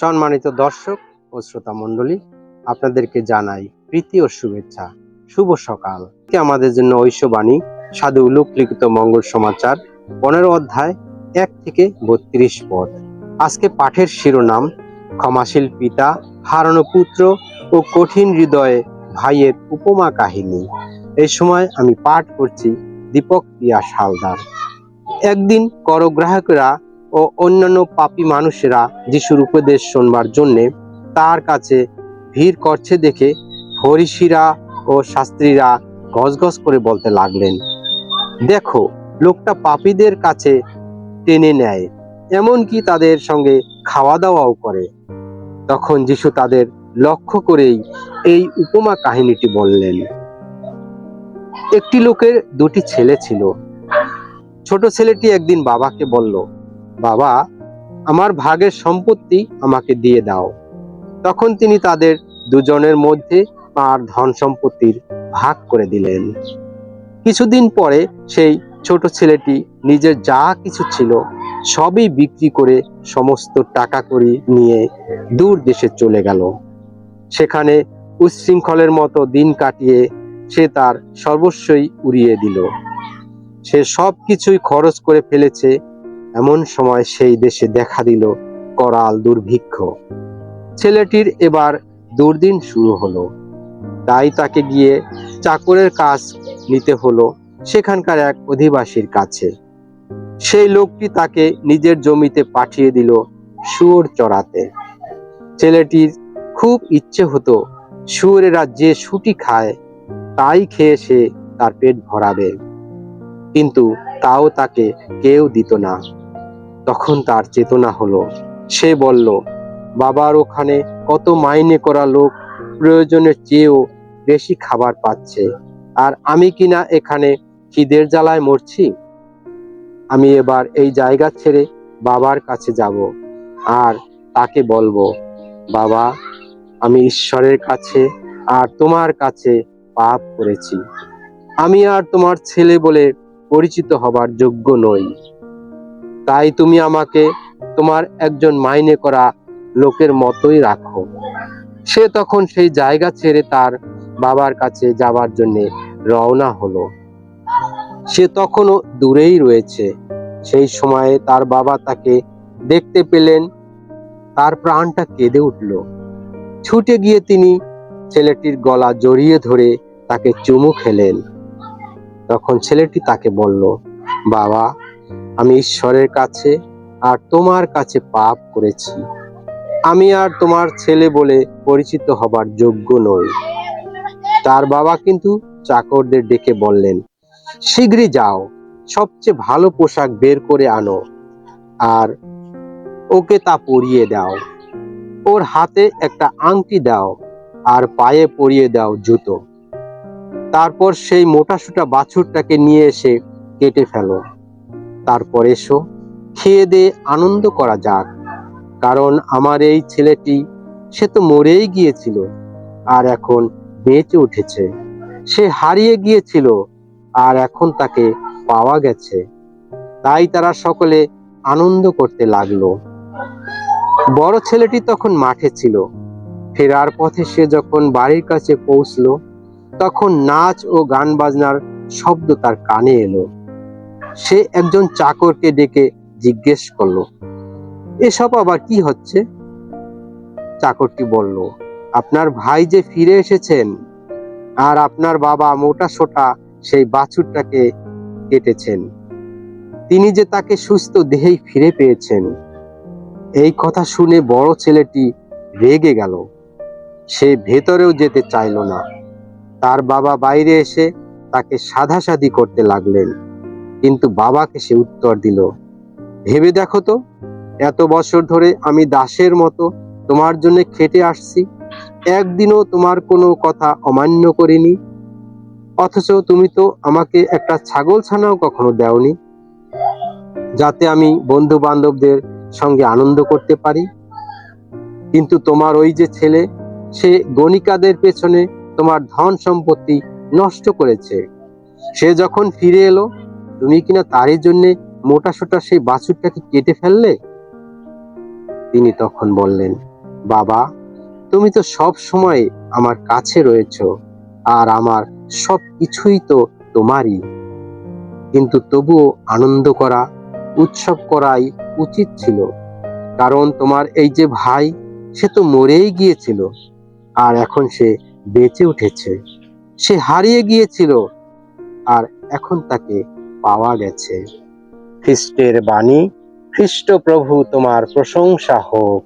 সম্মানিত দর্শক ও শ্রোতা মণ্ডলী, আপনাদেরকে জানাই প্রীতি ও শুভেচ্ছা। শুভ সকাল। আমাদের জন্য ঐশ্ববাণী সাধু উলুক লিখিত মঙ্গল সমাচার, পনেরো অধ্যায়, এক থেকে বত্রিশ পদ। আজকে পাঠের শিরোনাম, ক্ষমাশীল পিতা, হারানো পুত্র ও কঠিন হৃদয়ে ভাইয়ের উপমা কাহিনী। এই সময় আমি পাঠ করছি দীপক প্রিয়া হালদার। একদিন করগ্রাহকরা ও অন্যান্য পাপী মানুষেরা যিশুর উপদেশ শোনবার জন্যে তার কাছে ভিড় করছে দেখে ফরিসিরা ও শাস্ত্রীরা গজগজ করে বলতে লাগলেন, দেখো, লোকটা পাপীদের কাছে টেনে নেয়, এমনকি তাদের সঙ্গে খাওয়া দাওয়াও করে। তখন যিশু তাদের লক্ষ্য করেই এই উপমা কাহিনীটি বললেন। একটি লোকের দুটি ছেলে ছিল। ছোট ছেলেটি একদিন বাবাকে বলল বাবা, আমার ভাগের সম্পত্তি আমাকে দিয়ে দাও। তখন তিনি তাদের দুজনের মধ্যে আর ধন সম্পত্তির ভাগ করে দিলেন। কিছুদিন পরে সেই ছোট ছেলেটি নিজের যা কিছু ছিল সবই বিক্রি করে সমস্ত টাকা করি নিয়ে দূর দেশে চলে গেল। সেখানে উচ্ছৃঙ্খলের মতো দিন কাটিয়ে সে তার সর্বস্বই উড়িয়ে দিল। সে সব কিছুই খরচ করে ফেলেছে এমন সময় সেই দেশে দেখা দিল করাল দুর্ভিক্ষ। ছেলেটির এবার দুর্দিন শুরু হলো। তাই তাকে গিয়ে চাকরের কাজ নিতে হলো সেখানকার এক অধিবাসীর কাছে। সেই লোকটি তাকে নিজের জমিতে পাঠিয়ে দিল শুয়োর চড়াতে। ছেলেটির খুব ইচ্ছে হতো শুয়োরেরা যে সুটি খায় তাই খেয়ে সে তার পেট ভরাবে। কিন্তু তাও তাকে কেউ দিত না। তখন তার চেতনা হলো। সে বলল, বাবার ওখানে কত মাইনে করা লোক প্রয়োজনের চেয়েও বেশি খাবার পাচ্ছে। আর আমি কিনা এখানে খিদের জ্বালায় মরছি? আমি এবার এই জায়গা ছেড়ে বাবার কাছে যাব আর তাকে বলব, বাবা, আমি ঈশ্বরের কাছে আর তোমার কাছে পাপ করেছি। আমি আর তোমার ছেলে বলে পরিচিত হবার যোগ্য নই। তাই তুমি আমাকে তোমার একজন মাইনে করা লোকের মতোই রাখো। সে তখন সেই জায়গা ছেড়ে তার বাবার কাছে যাবার জন্য রওনা হলো। সে তখনও দূরেই রয়েছে। সেই সময়ে তার বাবা তাকে দেখতে পেলেন। তার প্রাণটা কেঁদে উঠল। ছুটে গিয়ে তিনি ছেলেটির গলা জড়িয়ে ধরে তাকে চুমু খেলেন। তখন ছেলেটি তাকে বলল, বাবা আমি ঈশ্বরের কাছে আর তোমার কাছে পাপ করেছি। আমি আর তোমার ছেলে বলে পরিচিত হবার যোগ্য নই। তার বাবা কিন্তু চাকরদের ডেকে বললেন শীঘ্রই যাও, সবচেয়ে ভালো পোশাক বের করে আনো আর ওকে তা পরিয়ে দাও। ওর হাতে একটা আংটি দাও আর পায়ে পরিয়ে দাও জুতো। তারপর সেই মোটাসোটা বাছুরটাকে নিয়ে এসে কেটে ফেলো। তারপর এসো, খেয়ে দিয়ে আনন্দ করা যাক। কারণ আমার এই ছেলেটি, সে তো মরেই গিয়েছিল আর এখন বেঁচে উঠেছে। সে হারিয়ে গিয়েছিল আর এখন তাকে পাওয়া গেছে। তাই তারা সকলে আনন্দ করতে লাগল। বড় ছেলেটি তখন মাঠে ছিল। ফেরার পথে সে যখন বাড়ির কাছে পৌঁছলো, তখন নাচ ও গান বাজনার শব্দ তার কানে এলো। সে একজন চাকরকে ডেকে জিজ্ঞেস করল, এসব আবার কি হচ্ছে? চাকরটি বলল, আপনার ভাই যে ফিরে এসেছেন আর আপনার বাবা মোটা সোটা সেই বাছুরটাকে কেটেছেন। তিনি যে তাকে সুস্থ দেহেই ফিরে পেয়েছেন। এই কথা শুনে বড় ছেলেটি রেগে গেল। সে ভেতরেও যেতে চাইল না। তার বাবা বাইরে এসে তাকে সাধাসাধি করতে লাগলেন। কিন্তু বাবাকে সে উত্তর দিল, ভেবে দেখো তো, এত বছর ধরে আমি দাসের মতো তোমার জন্য খেটে আসছি, একদিনও তোমার কোনো কথা অমান্য করিনি, অথচ তুমি তো আমাকে একটা ছাগল ছানাও কখনো দেওনি, যাতে আমি বন্ধু বান্ধবদের সঙ্গে আনন্দ করতে পারি। কিন্তু তোমার ওই যে ছেলে, সে গণিকাদের পেছনে তোমার ধন সম্পত্তি নষ্ট করেছে। সে যখন ফিরে এলো তুমি কিনা তারই জন্যে মোটা সোটা সেই বাছুরটাকে কেটে ফেললে? তিনি তখন বললেন, বাবা, তুমি তো সব সময় আমার কাছে রয়েছো, আর আমার সব কিছুই তো তোমারই। কিন্তু তবুও আনন্দ করা, উৎসব করাই উচিত ছিল, কারণ তোমার এই যে ভাই, সে তো মরেই গিয়েছিল, আর এখন সে বেঁচে উঠেছে। সে হারিয়ে গিয়েছিল, আর এখন তাকে পাওয়া গেছে। খ্রিস্টের বাণী খ্রিস্ট প্রভু তোমার প্রশংসা হোক।